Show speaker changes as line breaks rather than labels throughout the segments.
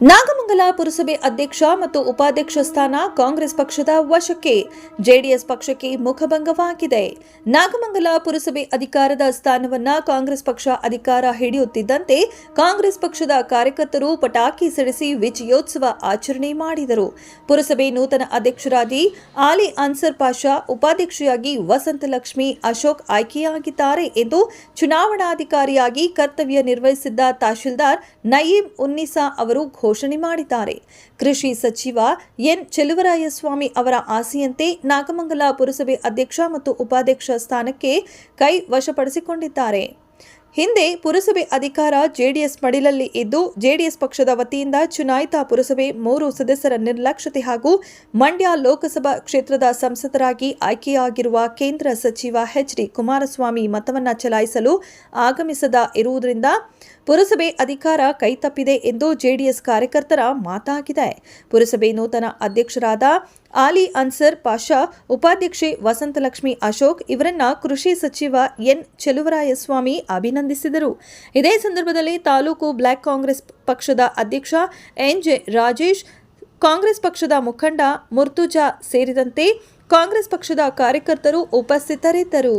ನಾಗಮಂಗಲ ಪುರಸಭೆ ಅಧ್ಯಕ್ಷ ಮತ್ತು ಉಪಾಧ್ಯಕ್ಷ ಸ್ಥಾನ ಕಾಂಗ್ರೆಸ್ ಪಕ್ಷದ ವಶಕ್ಕೆ, ಜೆಡಿಎಸ್ ಪಕ್ಷಕ್ಕೆ ಮುಖಭಂಗವಾಗಿದೆ. ನಾಗಮಂಗಲ ಪುರಸಭೆ ಅಧಿಕಾರದ ಸ್ಥಾನವನ್ನ ಕಾಂಗ್ರೆಸ್ ಪಕ್ಷ ಅಧಿಕಾರ ಹಿಡಿಯುತ್ತಿದ್ದಂತೆ ಕಾಂಗ್ರೆಸ್ ಪಕ್ಷದ ಕಾರ್ಯಕರ್ತರು ಪಟಾಕಿ ಸಿಡಿಸಿ ವಿಜಯೋತ್ಸವ ಆಚರಣೆ ಮಾಡಿದರು. ಪುರಸಭೆ ನೂತನ ಅಧ್ಯಕ್ಷರಾಗಿ ಆಲಿ ಅನ್ಸರ್ ಪಾಷಾ, ಉಪಾಧ್ಯಕ್ಷೆಯಾಗಿ ವಸಂತಲಕ್ಷ್ಮಿ ಅಶೋಕ್ ಆಯ್ಕೆಯಾಗಿದ್ದಾರೆ ಎಂದು ಚುನಾವಣಾಧಿಕಾರಿಯಾಗಿ ಕರ್ತವ್ಯ ನಿರ್ವಹಿಸಿದ್ದ ತಹಶೀಲ್ದಾರ್ ನಯೀಂ ಉನ್ನಿಸಾ ಅವರು ಘೋಷಣೆ ಮಾಡಿದ್ದಾರೆ. ಕೃಷಿ ಸಚಿವ ಎನ್. ಚೆಲುವರಾಯಸ್ವಾಮಿ ಅವರ ಆಸೆಯಂತೆ ನಾಗಮಂಗಲ ಪುರಸಭೆ ಅಧ್ಯಕ್ಷ ಮತ್ತು ಉಪಾಧ್ಯಕ್ಷ ಸ್ಥಾನಕ್ಕೆ ಕೈ ವಶಪಡಿಸಿಕೊಂಡಿದ್ದಾರೆ. ಹಿಂದೆ ಪುರಸಭೆ ಅಧಿಕಾರ ಜೆಡಿಎಸ್ ಮಡಿಲಲ್ಲಿ ಇದ್ದು, ಜೆಡಿಎಸ್ ಪಕ್ಷದ ವತಿಯಿಂದ ಚುನಾಯಿತ ಪುರಸಭೆ ಮೂರು ಸದಸ್ಯರ ನಿರ್ಲಕ್ಷ್ಯತೆ ಹಾಗೂ ಮಂಡ್ಯ ಲೋಕಸಭಾ ಕ್ಷೇತ್ರದ ಸಂಸದರಾಗಿ ಆಯ್ಕೆಯಾಗಿರುವ ಕೇಂದ್ರ ಸಚಿವ ಎಚ್ ಡಿ ಕುಮಾರಸ್ವಾಮಿ ಮತವನ್ನ ಚಲಾಯಿಸಲು ಆಗಮಿಸದ ಇರುವುದರಿಂದ ಪುರಸಭೆ ಅಧಿಕಾರ ಕೈತಪ್ಪಿದೆ ಎಂದು ಜೆಡಿಎಸ್ ಕಾರ್ಯಕರ್ತರ ಮಾತಾಗಿದೆ. ಪುರಸಭೆ ನೂತನ ಅಧ್ಯಕ್ಷರಾದ ಆಲಿ ಅನ್ಸರ್ ಪಾಷಾ, ಉಪಾಧ್ಯಕ್ಷೆ ವಸಂತಲಕ್ಷ್ಮಿ ಅಶೋಕ್ ಇವರನ್ನ ಕೃಷಿ ಸಚಿವ ಎನ್ ಚೆಲುವರಾಯಸ್ವಾಮಿ ಅಭಿನಂದಿಸಿದರು. ಇದೇ ಸಂದರ್ಭದಲ್ಲಿ ತಾಲೂಕು ಬ್ಲಾಕ್ ಕಾಂಗ್ರೆಸ್ ಪಕ್ಷದ ಅಧ್ಯಕ್ಷ ಎನ್ ಜೆ ರಾಜೇಶ್, ಕಾಂಗ್ರೆಸ್ ಪಕ್ಷದ ಮುಖಂಡ ಮುರ್ತುಜಾ ಸೇರಿದಂತೆ ಕಾಂಗ್ರೆಸ್ ಪಕ್ಷದ ಕಾರ್ಯಕರ್ತರು ಉಪಸ್ಥಿತರಿದ್ದರು.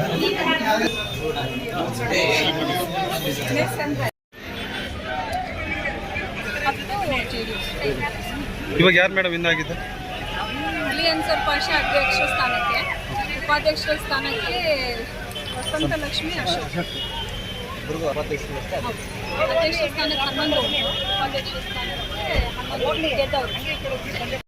ಇವಾಗ ಯಾರು ಮೇಡಮ್ ವಿನ್ ಆಗಿದ್ದು
ಅಲ್ಲಿ ಸ್ವಲ್ಪ ಅಧ್ಯಕ್ಷ ಸ್ಥಾನಕ್ಕೆ ಉಪಾಧ್ಯಕ್ಷರ ಸ್ಥಾನಕ್ಕೆ ವಸಂತ ಲಕ್ಷ್ಮಿ ಅಶೋಕ್. ಅಧ್ಯಕ್ಷ ಸ್ಥಾನಕ್ಕೆ ಹನ್ನೊಂದು ಉಪಾಧ್ಯಕ್ಷ ಸ್ಥಾನಕ್ಕೆ ಹನ್ನೊಂದು ಗೆದ್ದವರು